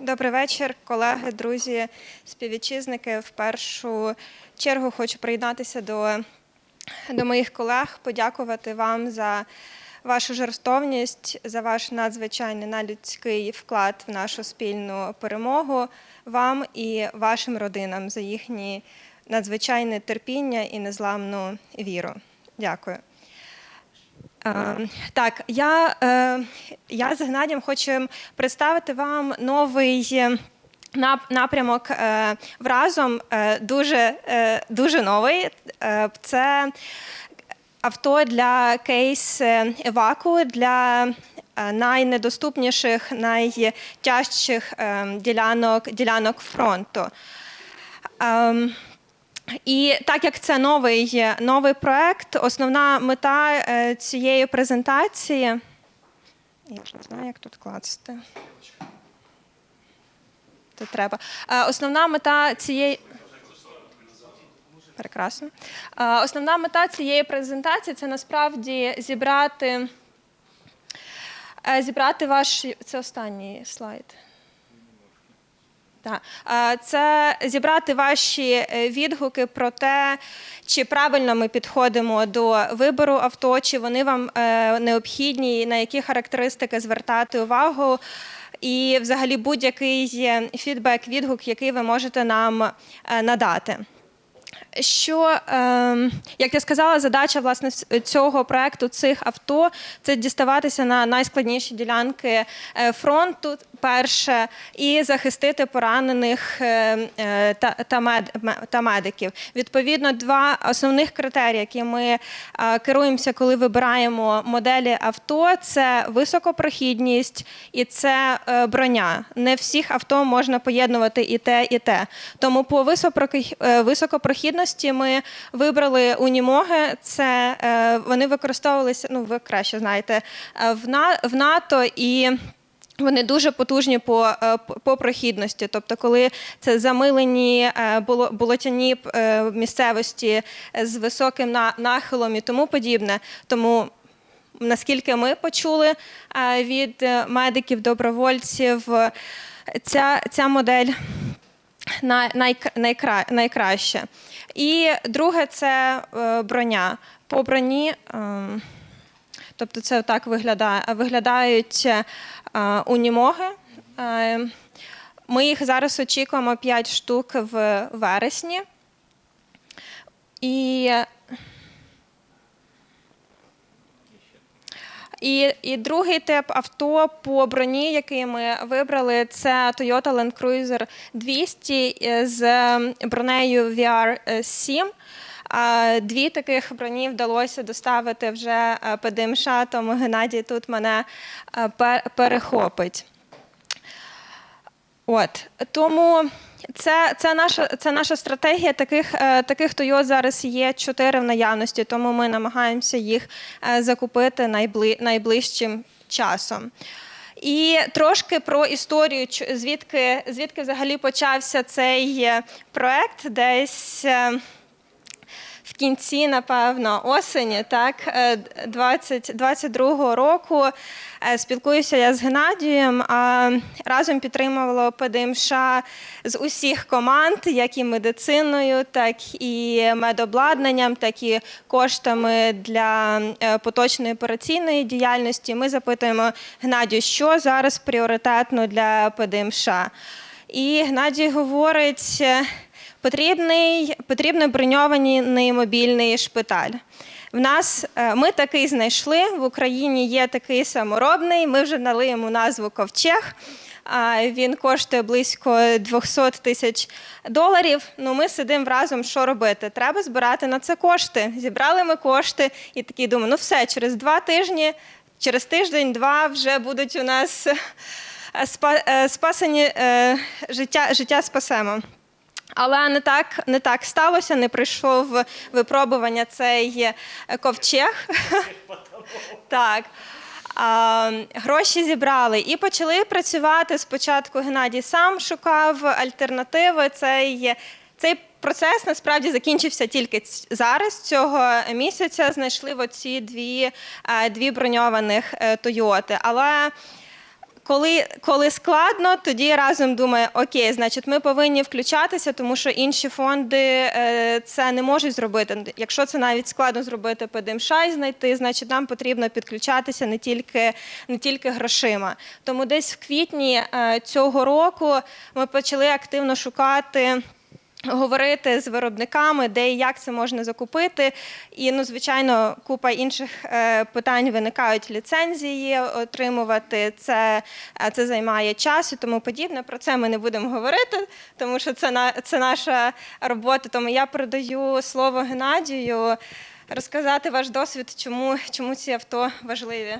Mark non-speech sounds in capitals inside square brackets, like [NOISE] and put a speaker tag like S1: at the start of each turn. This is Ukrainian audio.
S1: Добрий вечір, колеги, друзі, співвітчизники. В першу чергу хочу приєднатися до, до моїх колег, подякувати вам за вашу жертовність, за ваш надзвичайний надлюдський вклад в нашу спільну перемогу, вам і вашим родинам за їхні надзвичайне терпіння і незламну віру. Дякую. Е, Так, я, е, я з Геннадієм хочу представити вам новий е, напрямок в е, дуже, дуже новий. Це авто для кейс еваку для найнедоступніших, найтяжчих е, ділянок, ділянок фронту. І так як це новий, новий проект, основна мета е, цієї презентації. Я ж не знаю, як тут класти. Тут треба. Е, Основна мета цієї. Прекрасно. Е, Основна мета цієї презентації це насправді зібрати. Зібрати ваш. Це останній слайд. Е, Це зібрати ваші е, відгуки про те, чи правильно ми підходимо до вибору авто, чи вони вам е, необхідні, на які характеристики звертати увагу. І взагалі будь-який фідбек, відгук, який ви можете нам надати. Що, е, як я сказала, задача власне цього проекту цих авто це діставатися на найскладніші ділянки е, фронту, перше, і захистити поранених е, е, та, та, мед, та медиків. Відповідно, два основних критерії, які ми керуємося, коли вибираємо моделі авто, це високопрохідність і це броня. Не всіх авто можна поєднувати і те, і те. Тому по висопроки- е, ми вибрали унімоги. Це е, вони використовувалися, ну ви краще знаєте, е, в На- в НАТО і. Вони дуже потужні по, е, по- прохідності. Тобто, коли це замилені болотяні місцевості з високим на- нахилом і тому подібне. Тому наскільки ми почули від медиків, добровольців, ця, ця модель найк- найкра, найкраще. І друге це е, броня. По броні. ем, Тобто це так виглядає, виглядають е, унімоги. Е, Ми їх зараз очікуємо 5 штук в вересні. І, і, і другий тип авто по броні, який ми вибрали, це Toyota Land Cruiser 200 з бронею VR7. А, Дві таких броні вдалося доставити вже е, ПДМШ, тому Геннадій тут мене е, пер- перехопить. От тому це, це, наша, це наша стратегія. Таких, е, таких Toyota зараз є чотири в наявності, тому ми намагаємося їх е, закупити найбли, найближчим часом. І трошки про історію, звідки, звідки взагалі почався цей е, проект, десь. Е, в кінці, напевно, осені, так, е, 20, 22-го року е, спілкуюся я з Геннадієм, а разом підтримувало ПДМШ з усіх команд, як і медициною, так і медобладнанням, так і коштами для е, поточної операційної діяльності. Ми запитуємо Геннадію, що зараз пріоритетно для ПДМШ. І Геннадій говорить. Потрібний, потрібний броньований мобільний шпиталь. В нас е, ми такий знайшли. В Україні є такий саморобний. Ми вже дали йому назву Ковчег. Він коштує близько 200 тисяч доларів. Ну, ми сидимо разом, що робити? Треба збирати на це кошти. Зібрали ми кошти і такі думаю, ну все, через два тижні, через тиждень-два вже будуть у нас е, е, спасені життя, життя спасемо. Але не так, не так сталося, не прийшов випробування цей ковчег. [LAUGHS] так. А, гроші зібрали і почали працювати. Спочатку Геннадій сам шукав альтернативи. Цей, цей процес насправді закінчився тільки зараз. Цього місяця знайшли оці дві, е, дві броньованих е, Тойоти. Але коли, коли складно, тоді разом думає, окей, значить, ми повинні включатися, тому що інші фонди е, це не можуть зробити. Якщо це навіть складно зробити подимшай знайти, значить нам потрібно підключатися не тільки, не тільки грошима. Тому десь в квітні е, цього року ми почали активно шукати. Говорити з виробниками, де і як це можна закупити. І, ну, звичайно, купа інших е, питань виникають ліцензії отримувати. Це, е, це займає час і тому подібне. Про це ми не будемо говорити, тому що це, на, це наша робота. Тому я передаю слово Геннадію розказати ваш досвід, чому, чому ці авто важливі.